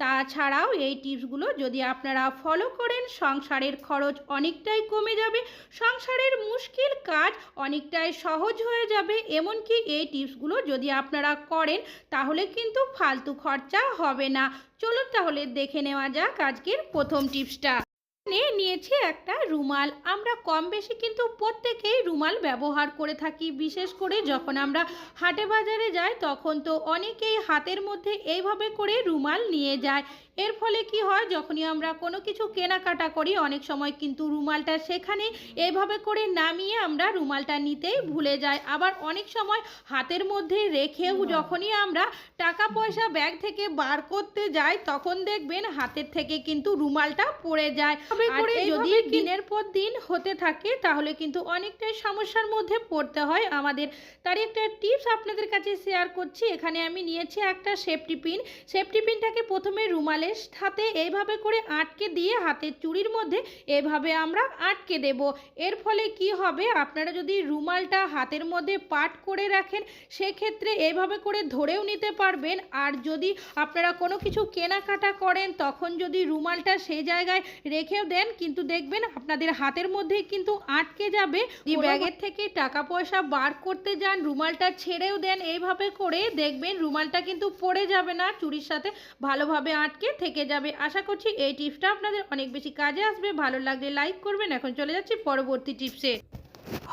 তাছাড়াও এই টিপসগুলো যদি আপনারা ফলো করেন, সংসারের খরচ অনেকটাই কমে যাবে, সংসারের মুশকিল কাজ অনেকটাই সহজ হয়ে যাবে, এমনকি এই টিপসগুলো যদি আপনারা করেন, তাহলে কিন্তু ফালতু খরচা হবে না। চলুন তাহলে দেখে নেওয়া যাক আজকের প্রথম টিপসটা। নিয়ে নিয়েছি একটা রুমাল। আমরা কম বেশি কিন্তু প্রত্যেকেই রুমাল ব্যবহার করে থাকি, বিশেষ করে যখন আমরা হাটে বাজারে যাই, তখন তো অনেকেই হাতের মধ্যে এইভাবে করে রুমাল নিয়ে যায়। এর ফলে কি হয় যখনই আমরা কোনো কিছু কেনাকাটা করি অনেক সময় কিন্তু রুমালটা সেখানে এভাবে করে নামিয়ে আমরা রুমালটা নিতেই ভুলে যাই। আবার অনেক সময় হাতের মধ্যে রেখেও যখনই আমরা টাকা পয়সা ব্যাগ থেকে বার করতে যাই তখন দেখবেন হাতের থেকে কিন্তু রুমালটা পড়ে যায়। করে যদি দিনের পর দিন হতে থাকে তাহলে কিন্তু অনেকটাই সমস্যার মধ্যে পড়তে হয়। আমাদের তার একটা টিপস আপনাদের কাছে শেয়ার করছি। এখানে আমি নিয়েছি একটা সেফটি পিন। সেফটি পিনটাকে প্রথমে রুমালের সাথে এইভাবে করে আটকে দিয়ে হাতের চুড়ির মধ্যে এভাবে আমরা আটকে দেব। এর ফলে কি হবে? আপনারা যদি রুমালটা হাতের মধ্যে পাট করে রাখেন সেক্ষেত্রে এভাবে করে ধরেও নিতে পারবেন। আর যদি আপনারা কোনো কিছু কেনাকাটা করেন তখন যদি রুমালটা সেই জায়গায় রেখেও দেন কিন্তু দেখবেন আপনাদের হাতের মধ্যেই কিন্তু আটকে যাবে। ব্যাগের থেকে টাকা পয়সা বার করতে যান রুমালটা ছেড়েও দেন এইভাবে করে দেখবেন রুমালটা কিন্তু পড়ে যাবে না চুরির সাথে ভালোভাবে আটকে থেকে যাবে। আশা করছি এই টিপসটা আপনাদের অনেক বেশি কাজে আসবে। ভালো লাগলে লাইক করবেন। এখন চলে যাচ্ছি পরবর্তী টিপসে।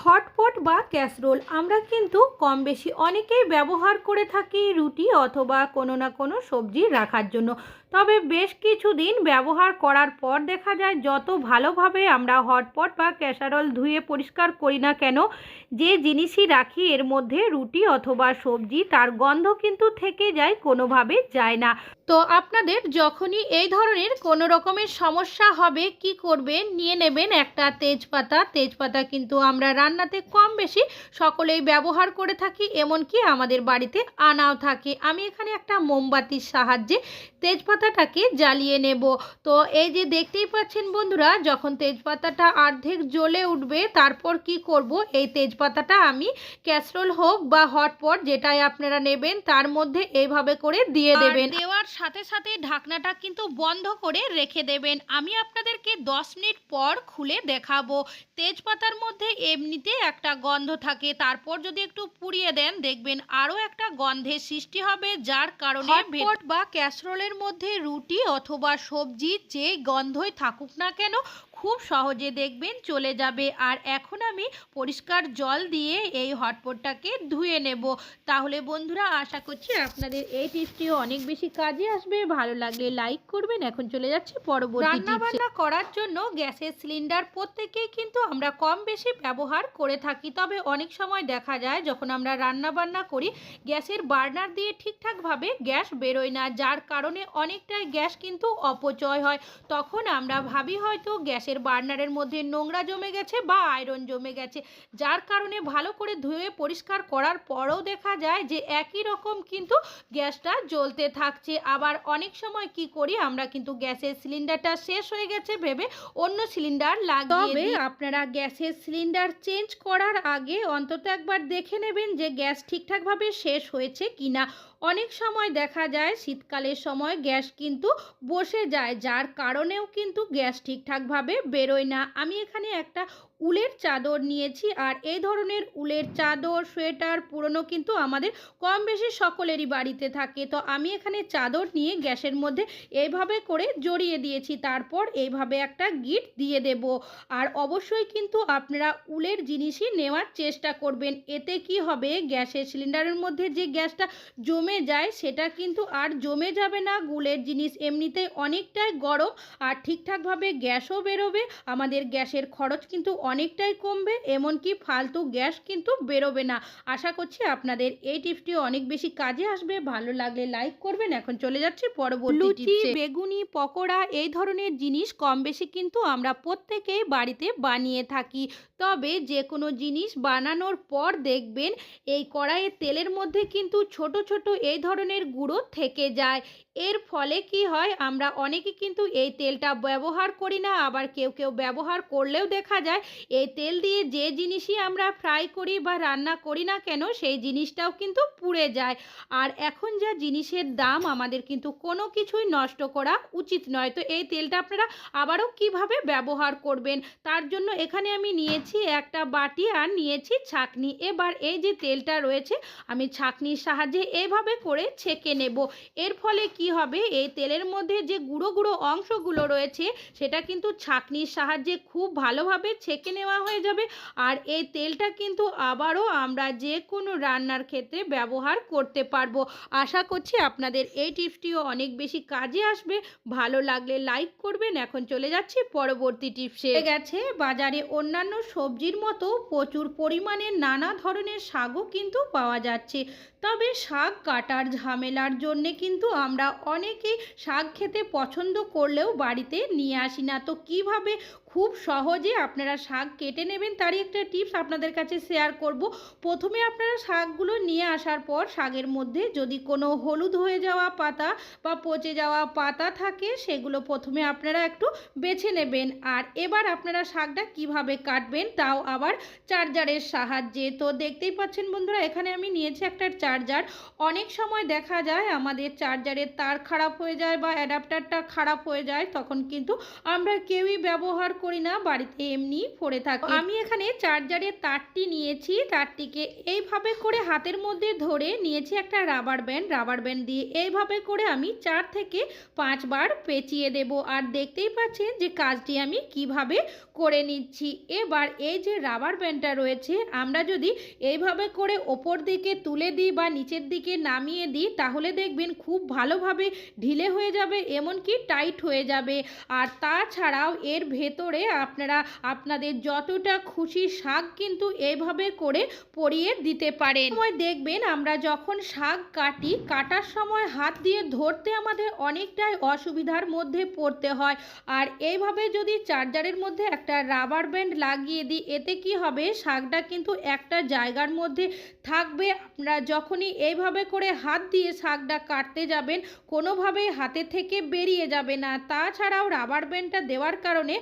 হটপট বা ক্যাসরোল, আমরা কিন্তু কম বেশি অনেকেই ব্যবহার করে থাকি রুটি অথবা কোনো না কোনো সবজি রাখার জন্য। তবে বেশ কিছুদিন ব্যবহার করার পর দেখা যায়, যত ভালোভাবে আমরা হটপট বা ক্যাসারোল ধুয়ে পরিষ্কার করি না কেন, যে জিনিসই রাখি, এর মধ্যে রুটি অথবা সবজি, তার গন্ধ কিন্তু থেকে যায়, কোনোভাবে যায় না। তো আপনাদের যখনই এই ধরনের কোনো রকমের সমস্যা হবে কি করবেন? নিয়ে নেবেন একটা তেজপাতা। তেজপাতা কিন্তু আমরা রান্নাতে কম বেশি সকলেই ব্যবহার করে থাকি এমনকি আমাদের বাড়িতে আনাও থাকে। আমি এখানে একটা মোমবাতির সাহায্যে তেজপাতাটাকে জ্বালিয়ে নেব। তো এই যে দেখতেই পাচ্ছেন বন্ধুরা যখন তেজপাতাটা অর্ধেক জ্বলে উঠবে তারপর কি করব? এই তেজপাতাটা আমি ক্যাসরোল হোক বা হটপট যেটাই আপনারা নেবেন তার মধ্যে এইভাবে করে দিয়ে দেবেন। দেওয়ার সাথে সাথে ঢাকনাটা কিন্তু বন্ধ করে রেখে দেবেন। আমি আপনাদেরকে দশ মিনিট পর খুলে দেখাবো। তেজপাতার মধ্যে এমনিতে একটা গন্ধ থাকে। তারপর যদি একটু পুড়িয়ে দেন দেখবেন আরও একটা গন্ধের সৃষ্টি হবে যার কারণে ভেট বা ক্যাসরোলের মধ্যে রুটি অথবা সবজি যে গন্ধই থাকুক না কেন খুব সহজে দেখবেন চলে যাবে। আর এখন আমি পরিষ্কার জল দিয়ে এই হটপটটাকে ধুয়ে নেব। তাহলে বন্ধুরা, আশা করছি আপনাদের এই টিপসটিও অনেক বেশি কাজে আসবে। ভালো লাগলে লাইক করবেন। এখন চলে যাচ্ছে পরবর্তী রান্না বান্না করার জন্য গ্যাসের সিলিন্ডার প্রত্যেকেই কিন্তু আমরা কম বেশি ব্যবহার করে থাকি। তবে অনেক সময় দেখা যায়, যখন আমরা রান্না বান্না করি, গ্যাসের বার্নার দিয়ে ঠিকঠাকভাবে গ্যাস বেরোয় না। যার কারণে অনেকটাই গ্যাস কিন্তু অপচয় হয়। তখন আমরা ভাবি হয়তো গ্যাসের বার্নারের মধ্যে নোংরা জমে গেছে বা আয়রন জমে গেছে। যার কারণে ভালো করে ধুয়ে পরিষ্কার করার পরেও দেখা যায় যে একই রকম কিন্তু গ্যাসটা জ্বলতে থাকছে। আবার অনেক সময় কি করি আমরা কিন্তু গ্যাসের সিলিন্ডারটা শেষ হয়ে গেছে ভেবে অন্য সিলিন্ডার লাগিয়ে আপনারা গ্যাসের সিলিন্ডার চেঞ্জ করার আগে অন্তত একবার দেখে নেবেন যে গ্যাস ঠিকঠাকভাবে শেষ হয়েছে কিনা। অনেক সময় দেখা যায় শীতকালের সময় গ্যাস কিন্তু বসে যায় যার কারণেও কিন্তু গ্যাস ঠিকঠাকভাবে বেরোয় না। আমি এখানে একটা উলের চাদর নিয়েছি। আর এই ধরনের উলের চাদর, সোয়েটার পুরনো কিন্তু আমাদের কম বেশি সকলেরই বাড়িতে থাকে। তো আমি এখানে চাদর নিয়ে গ্যাসের মধ্যে এইভাবে করে জড়িয়ে দিয়েছি। তারপর এইভাবে একটা গিট দিয়ে দেব। আর অবশ্যই কিন্তু আপনারা উলের জিনিসই নেওয়ার চেষ্টা করবেন। এতে কি হবে, গ্যাসের সিলিন্ডারের মধ্যে যে গ্যাসটা জমে যায়, সেটা কিন্তু আর জমে যাবে না। গুলের জিনিস এমনিতেই অনেকটাই গরম। আর ঠিকঠাকভাবে গ্যাসও বেরোবে। আমাদের গ্যাসের খরচ কিন্তু অনেকটাই কমবে এমনকি ফালতু গ্যাস কিন্তু বেরোবে না। আশা করছি আপনাদের এই টিপসটি অনেক বেশি কাজে আসবে। ভালো লাগলে লাইক করবেন। এখন চলে যাচ্ছি পরবর্তী লুচি, বেগুনি পকোড়া এই ধরনের জিনিস কম বেশি কিন্তু আমরা প্রত্যেকেই বাড়িতে বানিয়ে থাকি। তবে যে কোনো জিনিস বানানোর পর দেখবেন এই কড়াইয়ের তেলের মধ্যে কিন্তু ছোট ছোট এই ধরনের গুঁড়ো থেকে যায়। এর ফলে কি হয়, আমরা অনেকে কিন্তু এই তেলটা ব্যবহার করি না, আবার কেউ কেউ ব্যবহার করলেও দেখা যায়, এই তেল দিয়ে যে জিনিসই আমরা ফ্রাই করি বা রান্না করি না কেন, সেই জিনিসটাও কিন্তু পুড়ে যায়। আর এখন যা জিনিসের দাম, আমাদের কিন্তু কোনো কিছুই নষ্ট করা উচিত নয়। তো এই তেলটা আপনারা আবারও কীভাবে ব্যবহার করবেন? তার জন্য এখানে আমি নিয়েছি একটা বাটি আর নিয়েছি ছাকনি। এবার এই যে তেলটা রয়েছে, আমি ছাকনির সাহায্যে এভাবে করে ছেঁকে নেব। এর ফলে কি হবে? এই তেলের মধ্যে যে গুঁড়ো গুঁড়ো অংশগুলো রয়েছে, সেটা কিন্তু ছাকনির সাহায্যে খুব ভালোভাবে ছেঁকে নেওয়া হয়ে যাবে। আর এই তেলটা কিন্তু আবারও আমরা যে কোনো রান্নার ক্ষেত্রে ব্যবহার করতে পারব। আশা করছি আপনাদের এই টিপসটিও অনেক বেশি কাজে আসবে। ভালো লাগলে লাইক করবেন। এখন চলে যাচ্ছি পরবর্তী টিপসে। গেছে বাজারে অন্যান্য সবজির মতো প্রচুর পরিমাণে নানা ধরনের শাকও কিন্তু পাওয়া যাচ্ছে। তবে শাক কাটার ঝামেলার জন্যে কিন্তু আমরা অনেকেই শাক খেতে পছন্দ করলেও বাড়িতে নিয়ে আসি না। তো কীভাবে খুব সহজে আপনারা শাক কেটে নেবেন, তারই একটা টিপস আপনাদের কাছে শেয়ার করব। প্রথমে আপনারা শাকগুলো নিয়ে আসার পর শাকের মধ্যে যদি কোনো হলুদ হয়ে যাওয়া পাতা বা পচে যাওয়া পাতা থাকে, সেগুলো প্রথমে আপনারা একটু বেছে নেবেন। আর এবার আপনারা শাকটা কীভাবে কাটবেন, তাও আবার চার্জারের সাহায্যে। তো দেখতেই পাচ্ছেন বন্ধুরা, এখানে আমি নিয়েছি একটা চার্জার। অনেক সময় দেখা যায় আমাদের চার্জারের তার খারাপ হয়ে যায় বা অ্যাডাপ্টারটা খারাপ হয়ে যায়, তখন কিন্তু আমরা কেউই ব্যবহার করি না বাড়িতে এমনি পড়ে থাকি। আমি এখানে চার্জারের তারটি নিয়েছি তারটিকে এইভাবে করে হাতের মধ্যে ধরে নিয়েছি একটা রাবার ব্যান্ড রাবার ব্যান্ড দিয়ে এইভাবে করে আমি চার থেকে পাঁচবার পেঁচিয়ে দেব। আর দেখতেই পাচ্ছেন যে কাজটি আমি কীভাবে করে নিচ্ছি। এবার এই যে রাবার ব্যান্ডটা রয়েছে আমরা যদি এইভাবে করে ওপর দিকে তুলে দিই বা নিচের দিকে নামিয়ে দিই তাহলে দেখবেন খুব ভালোভাবে ঢিলে হয়ে যাবে এমনকি টাইট হয়ে যাবে। আর তাছাড়াও এর ভেতরে আপনারা আপনাদের যতটা খুশি শাক কিন্তু এভাবে করে পরিয়ে দিতে পারেন। সময় দেখবেন আমরা যখন শাক কাটি, কাটার সময় হাত দিয়ে ধরতে আমাদের অনেকটাই অসুবিধার মধ্যে পড়তে হয়। আর এইভাবে যদি চার্জারের মধ্যে একটা রাবার ব্যান্ড লাগিয়ে দিই, এতে কি হবে? শাকটা কিন্তু একটা জায়গার মধ্যে থাকবে। আপনারা যখনই এইভাবে করে হাত দিয়ে শাকটা কাটতে যাবেন, কোনোভাবেই হাতে থেকে বেরিয়ে যাবে না। তাছাড়াও রাবার ব্যান্ডটা দেওয়ার কারণে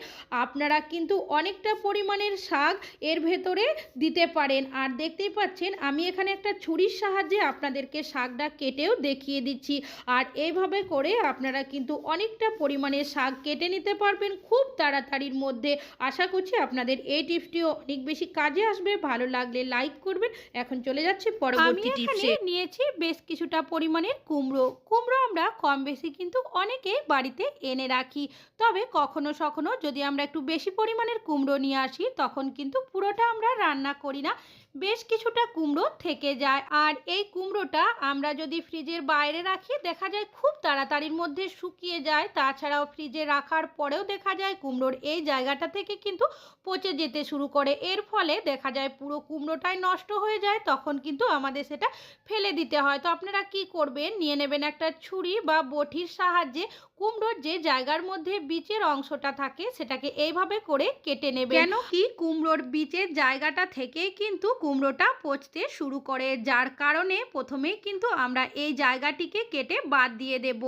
আপনারা কিন্তু অনেকটা পরিমাণের শাক এর ভেতরে দিতে পারেন। আর দেখতেই পাচ্ছেন আমি এখানে একটা ছুরির সাহায্যে আপনাদেরকে শাকটা কেটেও দেখিয়ে দিচ্ছি। আর এইভাবে করে আপনারা কিন্তু অনেকটা পরিমাণে শাক কেটে নিতে পারবেন খুব তাড়াতাড়ির মধ্যে। আশা করছি আপনাদের এই টিপসটিও অনেক বেশি কাজে আসবে। ভালো লাগলে লাইক করবেন। এখন চলে যাচ্ছে পরবর্তী আমি টিপসে। নিয়েছি বেশ কিছুটা পরিমাণের কুমড়ো। কুমড়ো আমরা কম বেশি কিন্তু অনেকেই বাড়িতে এনে রাখি। তবে কখনো সখনো যদি আমরা একটু বেশি পরিমাণের কুমড়ো নিয়ে আসি তখন কিন্তু পুরোটা আমরা রান্না করি না। বেশ কিছুটা কুমড়ো থেকে যায়। আর এই কুমড়োটা আমরা যদি ফ্রিজের বাইরে রাখি, দেখা যায় খুব তাড়াতাড়ির মধ্যে শুকিয়ে যায়। তাছাড়াও ফ্রিজে রাখার পরেও দেখা যায় কুমড়োর এই জায়গাটা থেকে কিন্তু পচে যেতে শুরু করে। এর ফলে দেখা যায় পুরো কুমড়োটাই নষ্ট হয়ে যায়, তখন কিন্তু আমাদের সেটা ফেলে দিতে হয়। তো আপনারা কি করবেন? নিয়ে নেবেন একটা ছুরি বা বটির সাহায্যে কুমড়োর যে জায়গার মধ্যে বীজের অংশটা থাকে, সেটাকে এইভাবে করে কেটে নেবে কেন কি কুমড়োর বীজের জায়গাটা থেকেই কিন্তু কুমড়োটা পচতে শুরু করে যার কারণে প্রথমেই কিন্তু আমরা এই জায়গাটিকে কেটে বাদ দিয়ে দেব।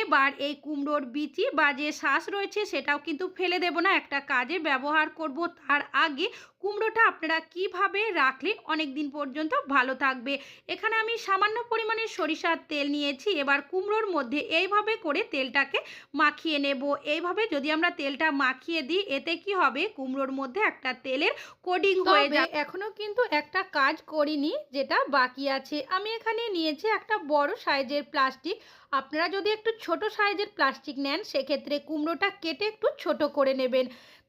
এবার এই কুমড়োর বিচি বা যে শ্বাস রয়েছে সেটাও কিন্তু ফেলে দেব না একটা কাজে ব্যবহার করব। তার আগে কুমড়োটা আপনারা কীভাবে রাখলে অনেক দিন পর্যন্ত ভালো থাকবে। এখানে আমি সামান্য পরিমাণে সরিষার তেল নিয়েছি এবার কুমড়োর মধ্যে এইভাবে করে তেলটাকে মাখিয়ে নেব। এইভাবে যদি আমরা তেলটা মাখিয়ে দিই এতে কি হবে? কুমড়োর মধ্যে একটা তেলের কোডিং হয়ে তবে যাবে। এখনও কিন্তু একটা কাজ করিনি, যেটা বাকি আছে। আমি এখানে নিয়েছি একটা বড় সাইজের প্লাস্টিক। আপনারা যদি একটু ছোট সাইজের প্লাস্টিক নেন, সেক্ষেত্রে কুমড়োটা কেটে একটু ছোট করে নেবেন।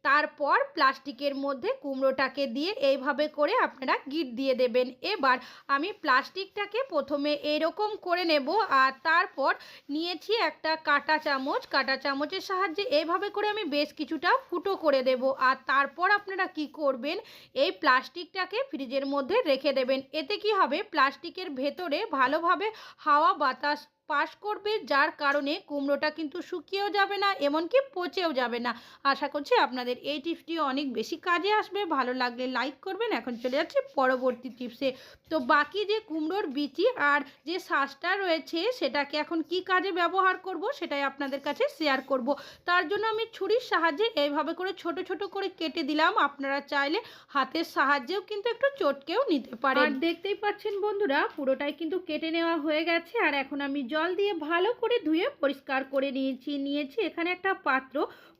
তারপর প্লাস্টিকের মধ্যে কুমড়োটাকে দিয়ে এইভাবে করে আপনারা গিট দিয়ে দেবেন। এবার আমি প্লাস্টিকটাকে প্রথমে এরকম করে নেব আর তারপর নিয়েছি একটা কাঁটা চামচ। কাটা চামচের সাহায্যে এইভাবে করে আমি বেশ কিছুটা ফুটো করে দেব আর তারপর আপনারা কি করবেন, এই প্লাস্টিকটাকে ফ্রিজের মধ্যে রেখে দেবেন। এতে কি হবে, প্লাস্টিকের ভেতরে ভালোভাবে হাওয়া বাতাস পাস করবে, যার কারণে কুমড়োটা কিন্তু শুকিয়েও যাবে না, এমনকি পচেও যাবে না। আশা করছি আপনাদের এই টিপসটি অনেক বেশি কাজে আসবে। ভালো লাগলে লাইক করবেন। এখন চলে যাচ্ছে পরবর্তী টিপসে। তো বাকি যে কুমড়োর বিচি আর যে শ্বাসটা রয়েছে, সেটাকে এখন কি কাজে ব্যবহার করব সেটাই আপনাদের কাছে শেয়ার করব। তার জন্য আমি ছুরির সাহায্যে এইভাবে করে ছোট ছোট করে কেটে দিলাম। আপনারা চাইলে হাতের সাহায্যেও কিন্তু একটু চটকেও নিতে পারেন। আর দেখতেই পাচ্ছেন বন্ধুরা, পুরোটাই কিন্তু কেটে নেওয়া হয়ে গেছে। আর এখন আমি জল দিয়ে ভালো করে ধুয়ে পরিষ্কার করে নিয়েছি নিয়েছি। এখানে একটা পাত্র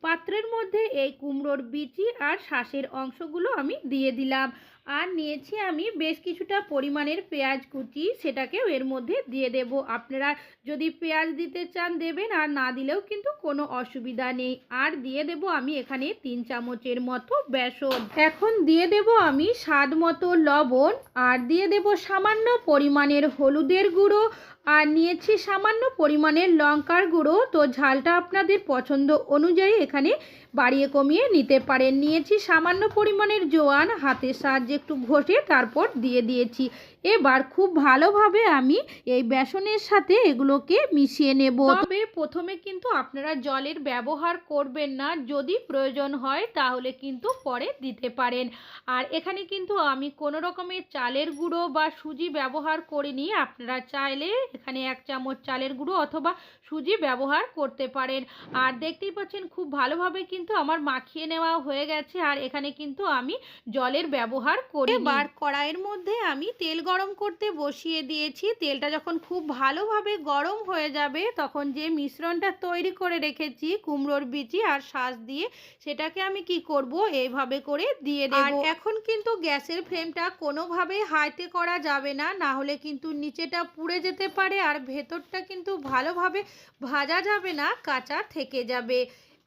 পাত্রের মধ্যে এই কুমড়োর বিচি আর শ্বাসের অংশগুলো আমি দিয়ে দিলাম। আর নিয়েছি আমি বেশ কিছুটা পরিমাণের পেঁয়াজ কুচি, সেটাকেও এর মধ্যে দিয়ে দেব। আপনারা যদি পেঁয়াজ দিতে চান দেবেন, আর না দিলেও কিন্তু কোনো অসুবিধা নেই। আর দিয়ে দেব আমি এখানে তিন চামচের মতো বেসন। এখন দিয়ে দেব আমি স্বাদ মতো লবণ, আর দিয়ে দেব সামান্য পরিমাণের হলুদের গুঁড়ো, আর নিয়েছি সামান্য পরিমাণের লঙ্কার গুঁড়ো। তো ঝালটা আপনাদের পছন্দ অনুযায়ী বাড়িয়ে কমিয়ে নিতে পারেন। নিয়েছি সামান্য পরিমাণের জোয়ান, হাতের সাহায্যে একটু ঘষে তারপর দিয়ে দিয়েছি। এবার খুব ভালোভাবে আমি এই বেসনের সাথে এগুলোকে মিশিয়ে নেব। তবে প্রথমে কিন্তু আপনারা জলের ব্যবহার করবেন না। যদি প্রয়োজন হয় তাহলে কিন্তু পরে দিতে পারেন। আর এখানে কিন্তু আমি কোনো রকমের চালের গুঁড়ো বা সুজি ব্যবহার করিনি। আপনারা চাইলে এখানে এক চামচ চালের গুঁড়ো অথবা সুজি ব্যবহার করতে পারেন। আর দেখতেই পাচ্ছেন খুব ভালোভাবে কিন্তু আমার মাখিয়ে নেওয়া হয়ে গেছে। আর এখানে কিন্তু আমি জলের ব্যবহার করি বার কড়াইয়ের মধ্যে আমি তেল গরম করতে বসিয়ে দিয়েছি। তেলটা যখন খুব ভালোভাবে গরম হয়ে যাবে তখন যে মিশ্রণটা তৈরি করে রেখেছি কুমড়োর বিচি আর শ্বাস দিয়ে সেটাকে আমি কি করব? এইভাবে করে দিয়ে দেব। এখন কিন্তু গ্যাসের ফ্লেমটা কোনোভাবেই হাইতে করা যাবে না। না হলে কিন্তু নিচেটা পুড়ে যেতে পারে। আর ভেতরটা কিন্তু ভালোভাবে ভাজা যাবে না, কাঁচা থেকে যাবে।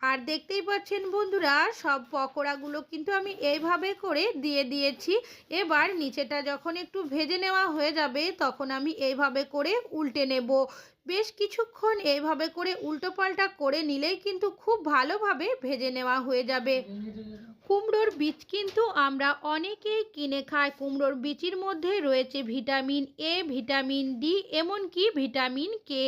আর দেখতেই পাচ্ছেন বন্ধুরা, সব পকোড়াগুলো কিন্তু আমি এইভাবে করে দিয়ে দিয়েছি। এবার নিচেটা যখন একটু ভেজে নেওয়া হয়ে যাবে, তখন আমি এইভাবে করে উল্টে নেব। বেশ কিছুক্ষণ এইভাবে করে উল্টো পাল্টা করে নিলেই কিন্তু খুব ভালোভাবে ভেজে নেওয়া হয়ে যাবে। কুমড়োর বীজ কিন্তু আমরা অনেকেই কিনে খাই। কুমড়োর বীজের মধ্যে রয়েছে ভিটামিন এ ভিটামিন ডি এমনকি ভিটামিন কে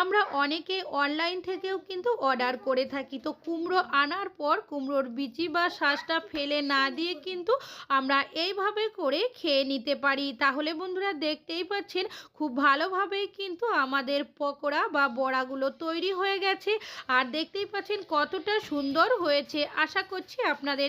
আমরা অনেকে অনলাইন থেকেও কিন্তু অর্ডার করে থাকি। তো কুমড়ো আনার পর কুমড়োর বিচি বা শ্বাসটা ফেলে না দিয়ে কিন্তু আমরা এইভাবে করে খেয়ে নিতে পারি। তাহলে বন্ধুরা দেখতেই পাচ্ছেন, খুব ভালোভাবেই কিন্তু আমাদের পকোড়া বা বড়াগুলো তৈরি হয়ে গেছে। আর দেখতেই পাচ্ছেন কতটা সুন্দর হয়েছে। আশা করছি আপনাদের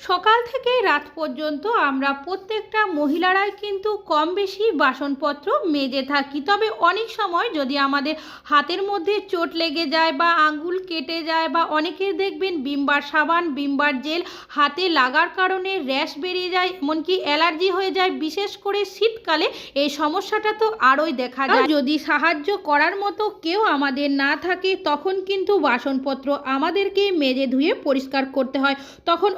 সকাল থেকে রাত পর্যন্ত আমরা প্রত্যেকটা মহিলারাই কিন্তু কম বেশি বাসনপত্র মেজে থাকি। তবে অনেক সময় যদি আমাদের হাতের মধ্যে চোট লেগে যায় বা আঙ্গুল কেটে যায় বা অনেকের দেখবেন বিমবার সাবান, বিমবার জেল হাতে লাগার কারণে র্যাশ বেরিয়ে যায়, এমনকি অ্যালার্জি হয়ে যায়। বিশেষ করে শীতকালে এই সমস্যাটা তো আরোই দেখা যায়। যদি সাহায্য করার মতো কেউ আমাদের না থাকে, তখন কিন্তু বাসনপত্র আমাদেরকে মেজে ধুয়ে পরিষ্কার করতে হয়। তখন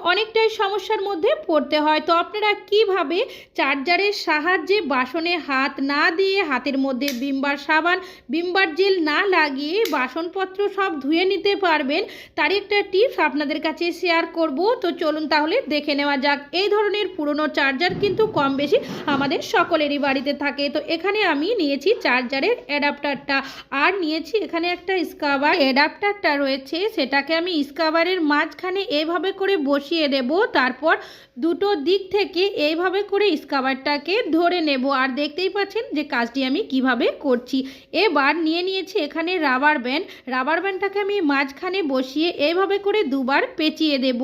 অনেকটাই সমস্যার মধ্যে পড়তে হয়। তো আপনারা কীভাবে চার্জারের সাহায্যে বাসনে হাত না দিয়ে হাতের মধ্যে বিমবার সাবান, বিমবার জেল না লাগিয়ে বাসনপত্র সব ধুয়ে নিতে পারবেন, তার একটা টিপস আপনাদের কাছে শেয়ার করব। তো চলুন তাহলে দেখে নেওয়া যাক। এই ধরনের পুরনো চার্জার কিন্তু কম বেশি আমাদের সকলেরই বাড়িতে থাকে। তো এখানে আমি নিয়েছি চার্জারের অ্যাডাপ্টারটা। আর নিয়েছি এখানে একটা স্কাবার অ্যাডাপ্টারটা রয়েছে। সেটাকে আমি স্কাবারের মাঝখানে এইভাবে করে বসিয়ে দেব। তারপর দুটো দিক থেকে এইভাবে করে স্কাবারটাকে ধরে নেব। আর দেখতেই পাচ্ছেন যে কাজটি আমি কীভাবে করছি। এবার নিয়ে নিয়েছি এখানে রাবার ব্যান্ড। রাবার ব্যান্ডটাকে আমি মাঝখানে বসিয়ে এইভাবে করে দুবার পেঁচিয়ে দেব।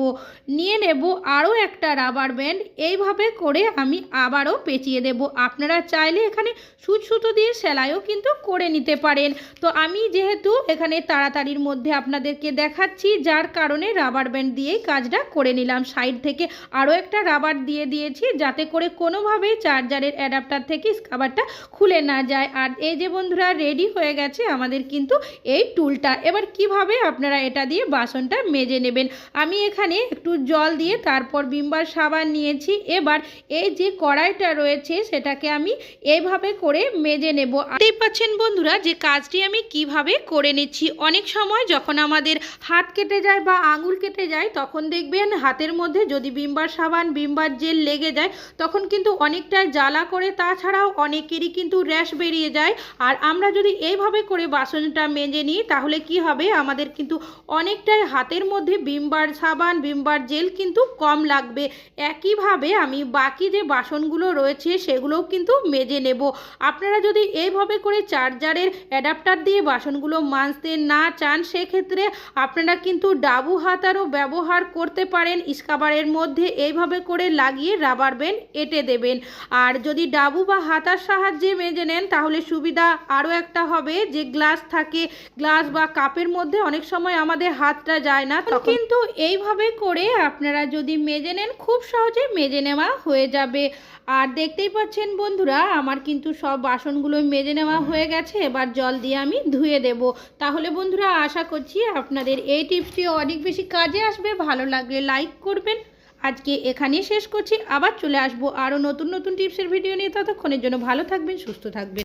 নিয়ে নেব আরও একটা রাবার ব্যান্ড। এইভাবে করে আমি আবারও পেঁচিয়ে দেব। আপনারা চাইলে এখানে সুচ সুতো দিয়ে সেলাইও কিন্তু করে নিতে পারেন। তো আমি যেহেতু এখানে তাড়াতাড়ির মধ্যে আপনাদেরকে দেখাচ্ছি, যার কারণে রাবার ব্যান্ড দিয়েই কাজটা করে নিলাম। সাইড থেকে আরও একটা রাবার দিয়ে দিয়েছি, যাতে করে কোনোভাবেই চার্জারের অ্যাডাপ্টার থেকে স্কাবারটা খুলে না যায়। আর এই যে বন্ধুরা রেডি হয়ে গেছে আমাদের কিন্তু এই টুলটা এবার কীভাবে আপনারা এটা দিয়ে বাসনটা মেজে নেবেন? আমি এখানে একটু জল দিয়ে তারপর বিম্বার সাবান নিয়েছি। এবার এই যে কড়াইটা রয়েছে, সেটাকে আমি এইভাবে করে মেজে নেব। দেখতেই পাচ্ছেন বন্ধুরা যে কাজটি আমি কীভাবে করে নিচ্ছি। অনেক সময় যখন আমাদের হাত কেটে যায় বা আঙুল কেটে যায়, তখন দেখবেন হাতের মধ্যে যদি বিম্বার সাবান, বিম্বার জেল লেগে যায়, তখন কিন্তু অনেকটাই জ্বালা করে, তাছাড়াও অনেকেরই কিন্তু র্যাশ বেরিয়ে যায়। আর আমরা যদি এইভাবে করে বাসনটা মেজে নিই, তাহলে কি হবে? আমাদের কিন্তু অনেকটাই হাতের মধ্যে বিমবার সাবান, বিমবার জেল কিন্তু কম লাগবে। একইভাবে আমি বাকি যে বাসনগুলো রয়েছে, সেগুলোও কিন্তু মেজে নেব। আপনারা যদি এইভাবে করে চার্জারের অ্যাডাপ্টার দিয়ে বাসনগুলো মাজতে না চান, সেক্ষেত্রে আপনারা কিন্তু ডাবু হাতারও ব্যবহার করতে পারেন স্কাবারের মধ্যে এইভাবে করে লাগিয়ে রাবার ব্যান্ড এঁটে দেবেন। আর যদি ডাবু বা হাতার সাহায্যে মেজে নেন, তাহলে সুবিধা আরও একটা হবে যে গ্লাস থাকে গ্লাস বা কাপের মধ্যে অনেক সময় আমাদের হাতটা যায় না কিন্তু এইভাবে করে আপনারা যদি মেজে নেন, খুব সহজে মেজে নেওয়া হয়ে যাবে। আর দেখতেই পাচ্ছেন বন্ধুরা আমার কিন্তু সব বাসনগুলো মেজে নেওয়া হয়ে গেছে এবার জল দিয়ে আমি ধুয়ে দেব। তাহলে বন্ধুরা আশা করছি আপনাদের এই টিপসটি অনেক বেশি কাজে আসবে ভালো লাগলে লাইক করবেন। আজকে এখানেই শেষ করছি আবার চলে আসব আরও নতুন নতুন টিপসের ভিডিও নিয়ে ততক্ষণের জন্য ভালো থাকবেন সুস্থ থাকবেন।